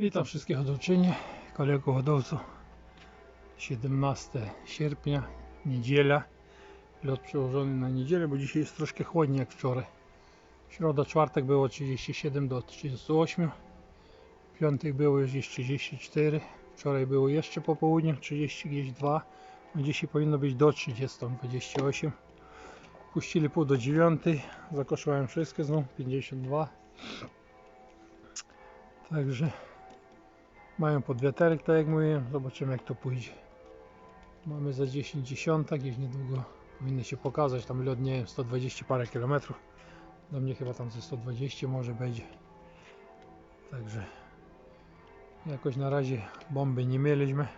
Witam wszystkich hodowczynie, kolegów hodowców. 17 sierpnia, niedziela. Lot przełożony na niedzielę, bo dzisiaj jest troszkę chłodniej jak wczoraj. Środa, czwartek było 37 do 38. Piątek było już gdzieś 34. Wczoraj było jeszcze po południu 30 gdzieś 2. No dzisiaj powinno być do 30, 28. Puścili pół do 9. Zakoszowałem wszystkie znów 52. Także mają podwiaterek, tak jak mówiłem. Zobaczymy jak to pójdzie. Mamy za 10 dziesiątek, gdzieś niedługo powinny się pokazać. Tam lot nie wiem, 120 parę kilometrów. Do mnie chyba tam ze 120 może będzie. Także jakoś na razie bomby nie mieliśmy.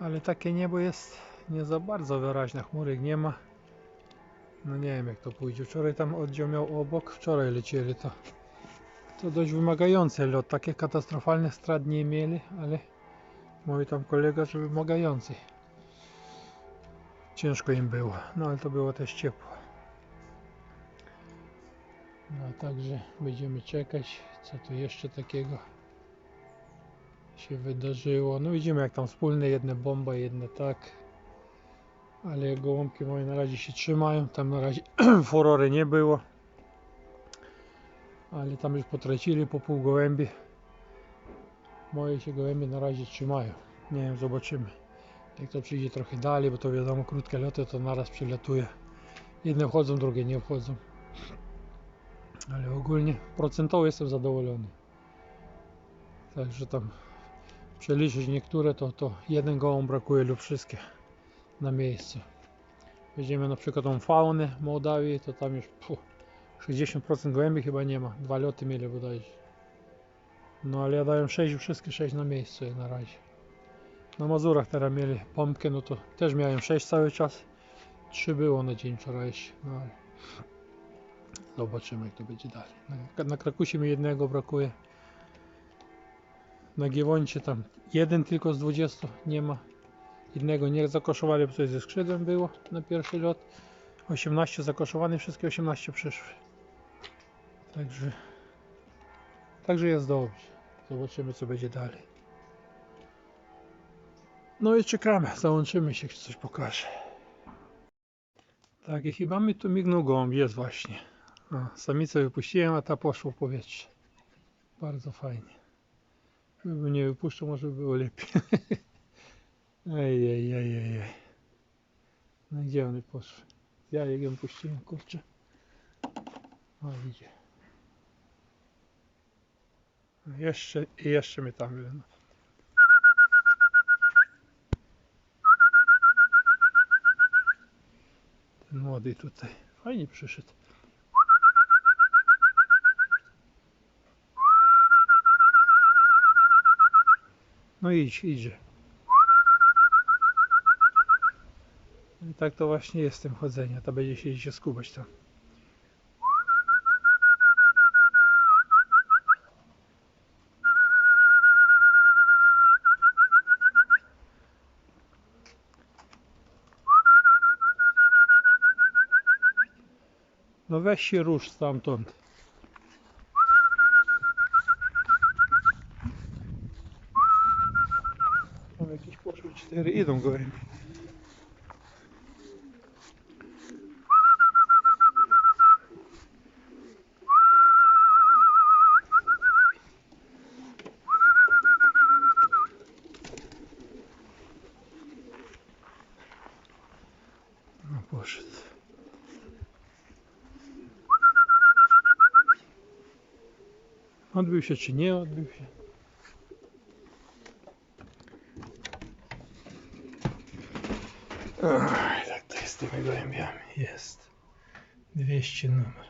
Ale takie niebo jest nie za bardzo wyraźne. Chmurek nie ma. No nie wiem jak to pójdzie. Wczoraj tam oddział miał obok. Wczoraj lecieli to. To dość wymagający lot. Takie katastrofalne strat nie mieli, ale mówi tam kolega, że wymagający. Ciężko im było, no ale to było też ciepło. No także będziemy czekać, co tu jeszcze takiego się wydarzyło. No widzimy jak tam wspólne, jedne bomba, jedne tak. Ale gołąbki moje na razie się trzymają, tam na razie furory nie było. Ale tam już potracili po pół gołębi. Moje się gołębie na razie trzymają. Nie wiem, zobaczymy. Jak to przyjdzie trochę dalej, bo to wiadomo, krótkie loty to naraz przylatuje. Jedne wchodzą, drugie nie wchodzą. Ale ogólnie procentowo jestem zadowolony. Także tam przeliczyć niektóre, to, to jeden gołąb brakuje lub wszystkie na miejscu. Weźmiemy na przykład tą faunę Mołdawii, to tam już puh, 60% gołębi chyba nie ma. Dwa loty mieli bodajże. No ale ja dałem 6, wszystkie 6 na miejscu na razie. Na Mazurach teraz mieli pompkę, no to też miałem 6 cały czas. 3 było na dzień wczorajszy, no ale zobaczymy jak to będzie dalej. Na, na Krakusie mi jednego brakuje. Na Giewoncie tam jeden tylko z 20 nie ma. Jednego nie zakoszowali, bo coś ze skrzydłem było na pierwszy lot. 18 zakoszowanych, wszystkie 18 przyszły. Także, także jest dobrze. Zobaczymy co będzie dalej. No i czekamy, załączymy się, czy coś pokaże. Tak, i chyba mi tu mignął gołąb, jest właśnie. O, samicę wypuściłem, a ta poszła w powietrze. Bardzo fajnie. Gdyby nie wypuszczał, może by było lepiej. ej, ej, ej, ej, ej. No gdzie one poszły? Ja ją puściłem, kurczę. O, idzie. Jeszcze, jeszcze mnie tam wyleno. Ten młody tutaj. Fajnie przyszedł. No idź, idzie. I tak to właśnie jest w tym chodzeniu. To będzie się idzie skubać tam. Weź się rusz stamtąd. Tam jakieś poszły cztery, idą gołębie. Odbył się czy nie odbył się? Ach, tak to jest z tymi gołębiami. Jest. 200 numer.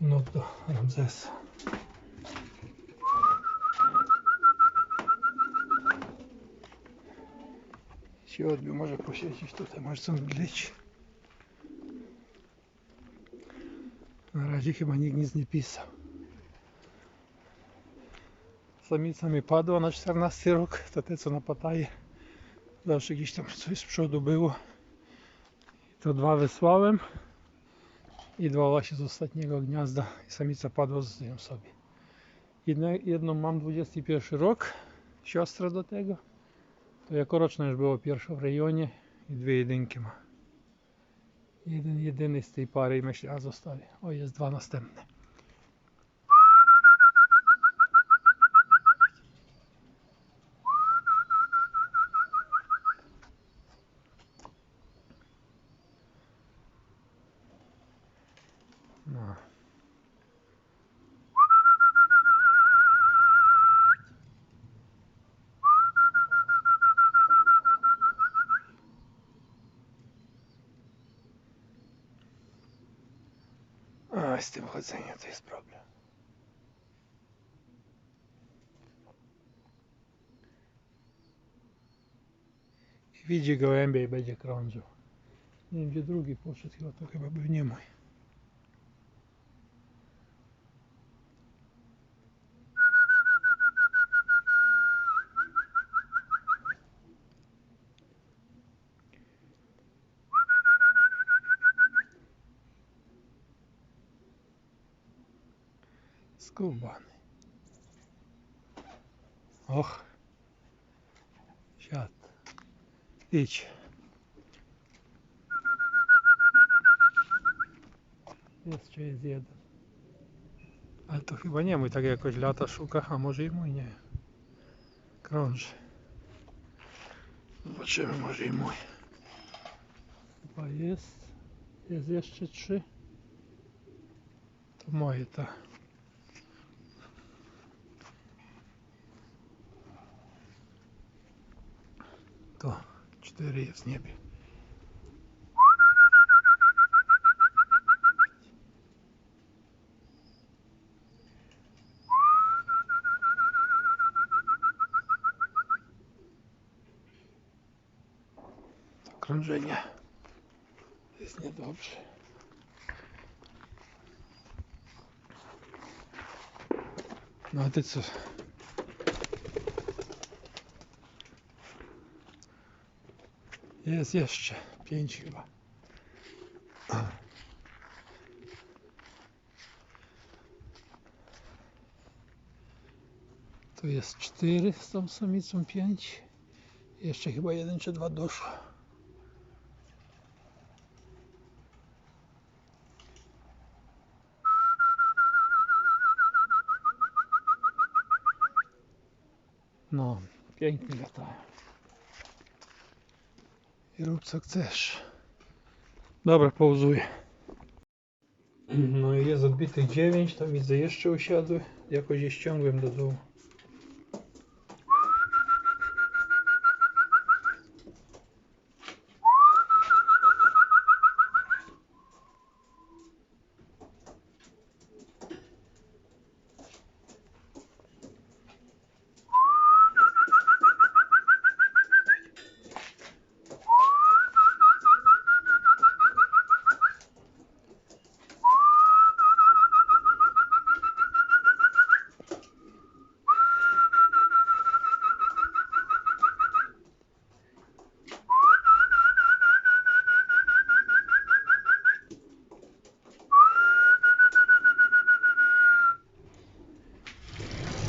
No do Ramzesa. Się odbił, może posiedzieć tutaj, może co mdlić. Na razie chyba nikt nic nie pisał. Samica mi padła na 14 rok, to te co na pataje. Zawsze gdzieś tam coś z przodu było. To dwa wysłałem. I dwa właśnie z ostatniego gniazda. I samica padła z sobie. Jedne, jedną mam 21 rok, siostra do tego. To jako roczna już było pierwsza w rejonie i dwie jedynki ma. Jeden jedyny z tej pary i myślę, a zostawię. O, jest dwa następne. No. A, z tym chodzeniem to jest problem. I widzi gołębie i będzie krążył. Nie wiem gdzie drugi poszedł, chyba to chyba był nie mój. Skubany. Och. Siad. Idź. Jeszcze jest jeden. Ale to chyba nie mój, tak jakoś lata szuka, a może i mój, nie. Krąży. Zobaczymy, może i mój. Chyba jest. Jest jeszcze trzy. To moje, tak. To cztery jest w niebie. To krążenie jest niedobrze. No a ty co? Jest jeszcze pięć chyba. Tu jest cztery z tą samicą, pięć. Jeszcze chyba jeden czy dwa doszło. No, pięknie latają. I rób co chcesz. Dobra, pauzuję. No i jest odbitych 9, tam widzę jeszcze usiadły. Jakoś je ściągłem do dołu.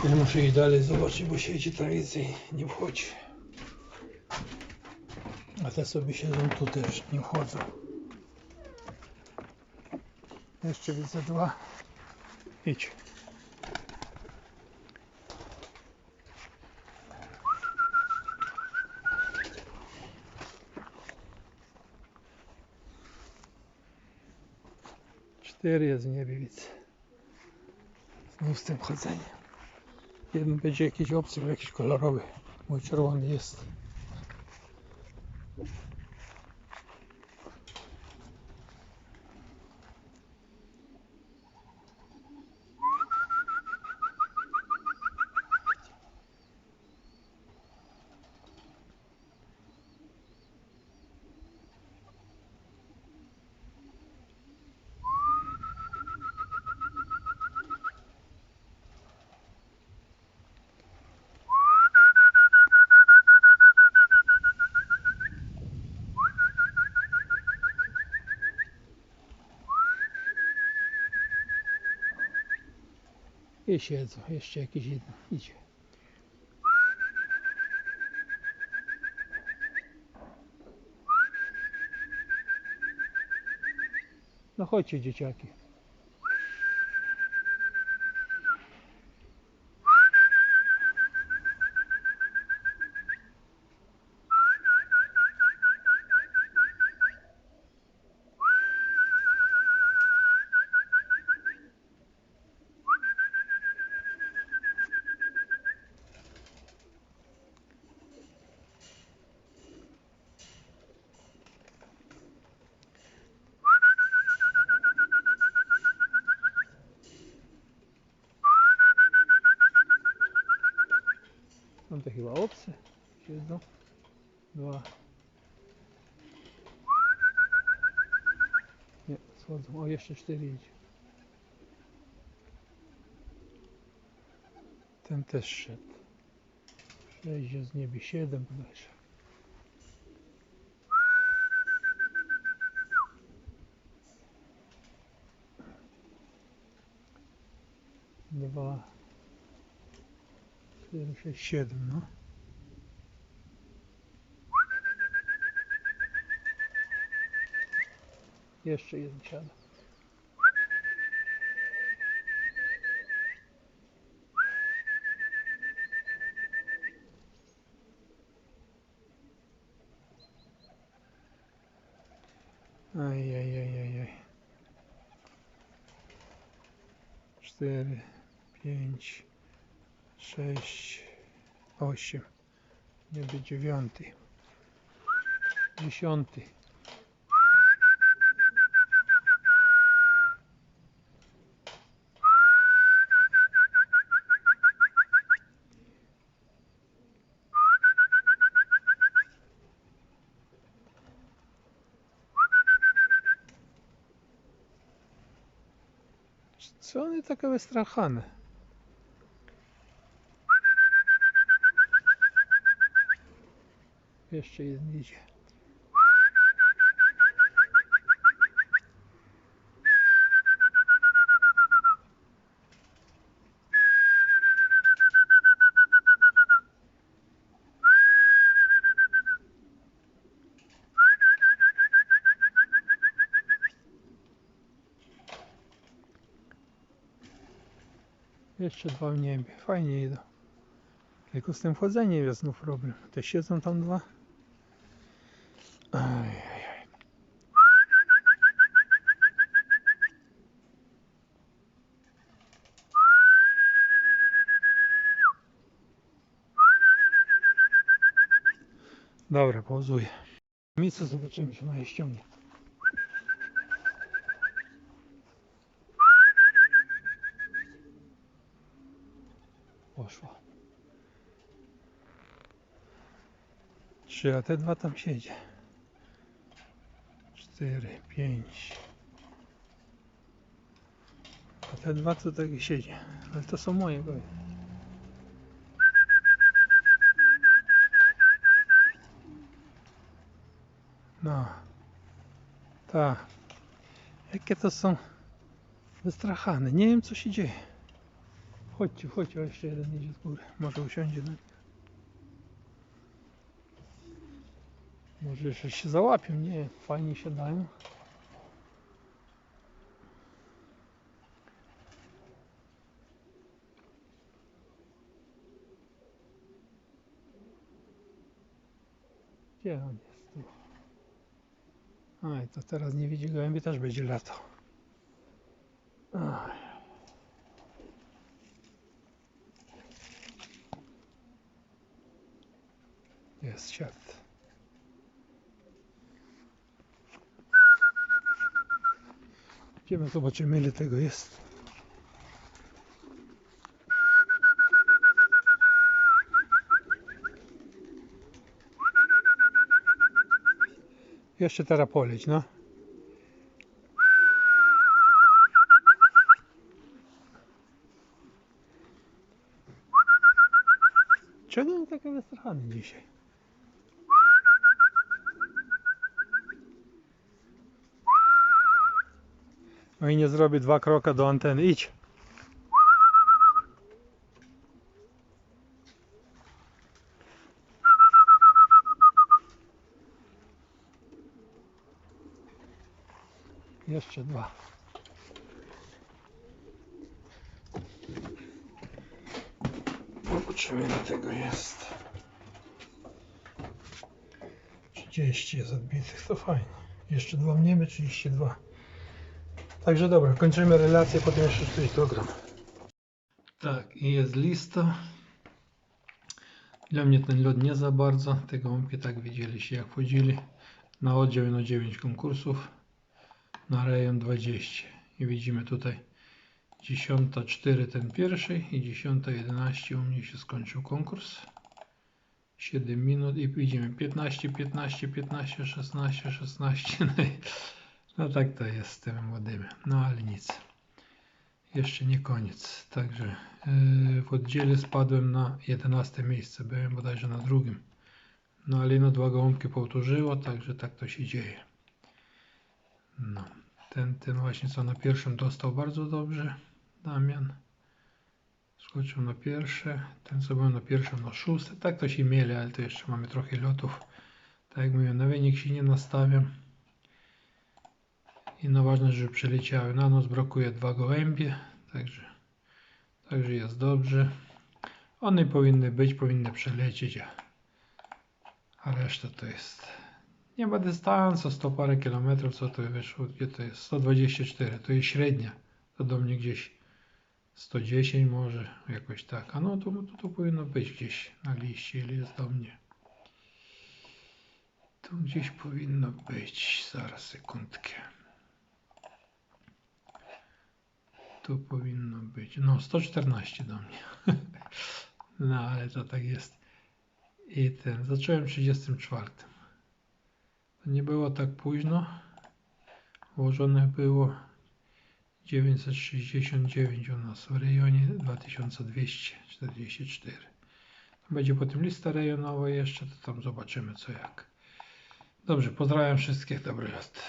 Ja muszę iść dalej zobaczyć, bo siedzi tam więcej nie wchodzi. A te sobie siedzą tu też, nie wchodzą. Jeszcze widzę dwa. Idź. Cztery jest w niebie, widzę. Z tym chodzeniem. Jeden będzie jakiś obcy, jakiś kolorowy. Mój czerwony jest. I siedzą. Jeszcze jakieś jedno. Idzie. No chodźcie dzieciaki. Chyba obcy siedzą. Dwa. Nie, schodzą. O, jeszcze cztery idzie. Ten też szedł. Sześć jest z niebie, siedem bodajże. Dwa. Cztery, sześć, siedem, no. Jeszcze jeden siada. Aj, aj, aj, aj, aj. Cztery, pięć, sześć, osiem. Niby dziewiąty. Dziesiąty. Co one takie wystrachane? Jeszcze jeden idzie. Jeszcze dwa w niebie. Fajnie idą. Tylko z tym wchodzeniem jest znów problem. Te siedzą tam dwa. Dobra, pauzuję. Mi co zobaczymy, czy ona ściągnie. Poszła. Trzy, a te dwa tam siedzi. Cztery, pięć. A te dwa takie siedzi. Ale to są moje goły. No. Tak. Jakie to są wystrachane. Nie wiem co się dzieje. Chodźcie, chodźcie, o, jeszcze jeden idzie z góry. Może usiądzie na Może jeszcze się załapią, nie, fajnie siadają. Gdzie on? Aj, to teraz nie widzi gołębi, też będzie lato. Aj. Jest siat. Idziemy, zobaczymy ile tego jest. Jeszcze teraz poleć, no. Czego on taki wystrachany dzisiaj? No i nie zrobi dwa kroka do anteny. Idź. Dwa. Zobaczymy ile tego jest. 30 jest odbitych, to fajnie. Jeszcze dwa mniemy, 32. Także dobra, kończymy relację, potem jeszcze coś dogram. Tak, i jest lista. Dla mnie ten lód nie za bardzo. Te gąbki tak widzieliście jak wchodzili. Na oddział na 9 konkursów. Na rejon 20. I widzimy tutaj 10.04 ten pierwszy i 10.11 u mnie się skończył konkurs. 7 minut i widzimy 15, 15, 15, 16, 16. No, i, no tak to jest z tym młodym. No ale nic. Jeszcze nie koniec. Także yy, w oddziale spadłem na 11 miejsce. Byłem bodajże na drugim. No ale no dwa gołąbki powtórzyło, także tak to się dzieje. No. Ten, ten właśnie co na pierwszym dostał bardzo dobrze. Damian. Skoczył na pierwsze. Ten co był na pierwszym na szóste. Tak to się mieli, ale to jeszcze mamy trochę lotów. Tak jak mówię, na wynik się nie nastawiam. I no ważne, żeby przeleciały. Na noc brakuje dwa gołębie, także, także jest dobrze. One powinny być, powinny przelecieć, a reszta to jest nie ma dystansu, 100 parę kilometrów, co to wyszło, gdzie to jest? 124, to jest średnia. To do mnie gdzieś 110 może, jakoś tak. A no to, to, to powinno być gdzieś na liście, ile jest do mnie. Tu gdzieś powinno być, zaraz sekundkę. Tu powinno być, no 114 do mnie. No ale to tak jest. I ten, zacząłem 34. Nie było tak późno. Ułożone było 969 u nas w rejonie 2244. Będzie potem lista rejonowa jeszcze, to tam zobaczymy co jak. Dobrze, pozdrawiam wszystkich, dobry lot.